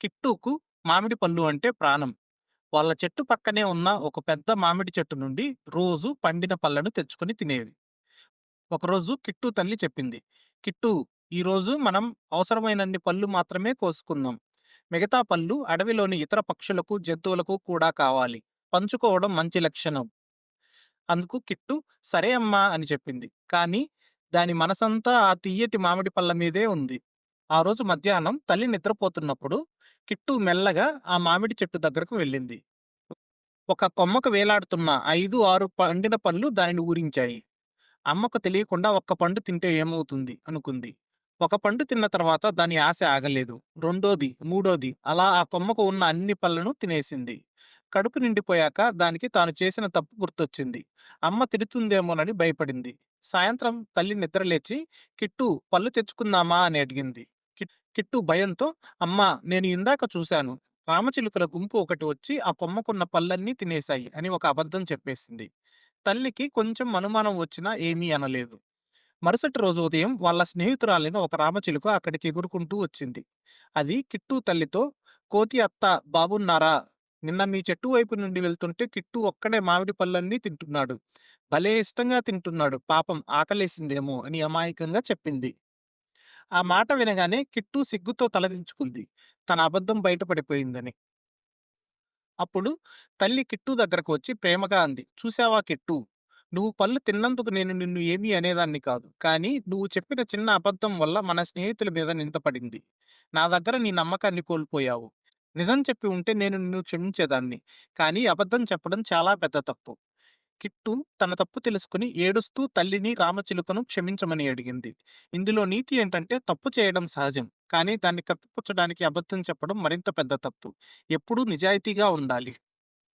కిట్టుకు మామిడి పళ్ళు అంటే ప్రాణం. వాళ్ళ చెట్టు పక్కనే ఉన్న ఒక పెద్ద మామిడి చెట్టు నుండి రోజు పండిన పళ్ళను తెచ్చుకొని తినేది. ఒకరోజు కిట్టు తల్లి చెప్పింది, "కిట్టు, ఈరోజు మనం అవసరమైనన్ని పళ్ళు మాత్రమే కోసుకుందాం. మిగతా పళ్ళు అడవిలోని ఇతర పక్షులకు, జంతువులకు కూడా కావాలి. పంచుకోవడం మంచి లక్షణం." అందుకు కిట్టు సరే అమ్మా అని చెప్పింది. కానీ దాని మనసంతా ఆ తియ్యటి మామిడి పళ్ళ మీదే ఉంది. ఆ రోజు మధ్యాహ్నం తల్లి నిద్రపోతున్నప్పుడు కిట్టు మెల్లగా ఆ మామిడి చెట్టు దగ్గరకు వెళ్ళింది. ఒక కొమ్మకు వేలాడుతున్న ఐదు ఆరు పండిన పళ్ళు దానిని ఊరించాయి. అమ్మకు తెలియకుండా ఒక్క పండు తింటే ఏమవుతుంది అనుకుంది. ఒక పండు తిన్న తర్వాత దాని ఆశ ఆగలేదు. రెండోది, మూడోది అలా ఆ కొమ్మకు ఉన్న అన్ని పళ్ళను తినేసింది. కడుపు నిండిపోయాక దానికి తాను చేసిన తప్పు గుర్తొచ్చింది. అమ్మ తిడుతుందేమోనని భయపడింది. సాయంత్రం తల్లి నిద్రలేచి కిట్టు పళ్ళు తెచ్చుకుందామా అని అడిగింది. కిట్- కిట్టు భయంతో అమ్మా నేను ఇందాక చూశాను. రామచిలుకల గుంపు ఒకటి వచ్చి ఆ కొమ్మకున్న పళ్ళన్నీ తినేశాయి అని ఒక అబద్ధం చెప్పేసింది. తల్లికి కొంచెం అనుమానం వచ్చినా ఏమీ అనలేదు. మరుసటి రోజు ఉదయం వాళ్ళ స్నేహితురాలైన ఒక రామచిలుక అక్కడికి ఎగురుకుంటూ వచ్చింది. అది కిట్టు తల్లితో కోతి అత్త బాబున్నారా నిన్న మీ చెట్టు వైపు నుండి వెళ్తుంటే కిట్టు ఒక్కడే మామిడి పళ్ళన్నీ తింటున్నాడు. భలే ఇష్టంగా తింటున్నాడు. పాపం ఆకలేసిందేమో అని అమాయకంగా చెప్పింది. ఆ మాట వినగానే కిట్టు సిగ్గుతో తలదించుకుంది. తన అబద్ధం బయటపడిపోయిందని. అప్పుడు తల్లి కిట్టు దగ్గరకు వచ్చి ప్రేమగా అంది. చూసావా కిట్టు, నువ్వు పళ్ళు తిన్నందుకు నేను నిన్ను ఏమీ అనేదాన్ని కాదు. కానీ నువ్వు చెప్పిన చిన్న అబద్ధం వల్ల మన స్నేహితుల మీద నింతపడింది నా దగ్గర నీ నమ్మకాన్ని కోల్పోయావు. నిజం చెప్పి ఉంటే నేను నిన్ను క్షమించేదాన్ని. కానీ అబద్ధం చెప్పడం చాలా పెద్ద తప్పు. కిట్టు తన తప్పు తెలుసుకుని ఏడుస్తూ తల్లిని రామచిలుకను క్షమించమని అడిగింది. ఇందులో నీతి ఏంటంటే తప్పు చేయడం సహజం. కానీ దాన్ని కప్పిపుచ్చడానికి అబద్ధం చెప్పడం మరింత పెద్ద తప్పు. ఎప్పుడూ నిజాయితీగా ఉండాలి.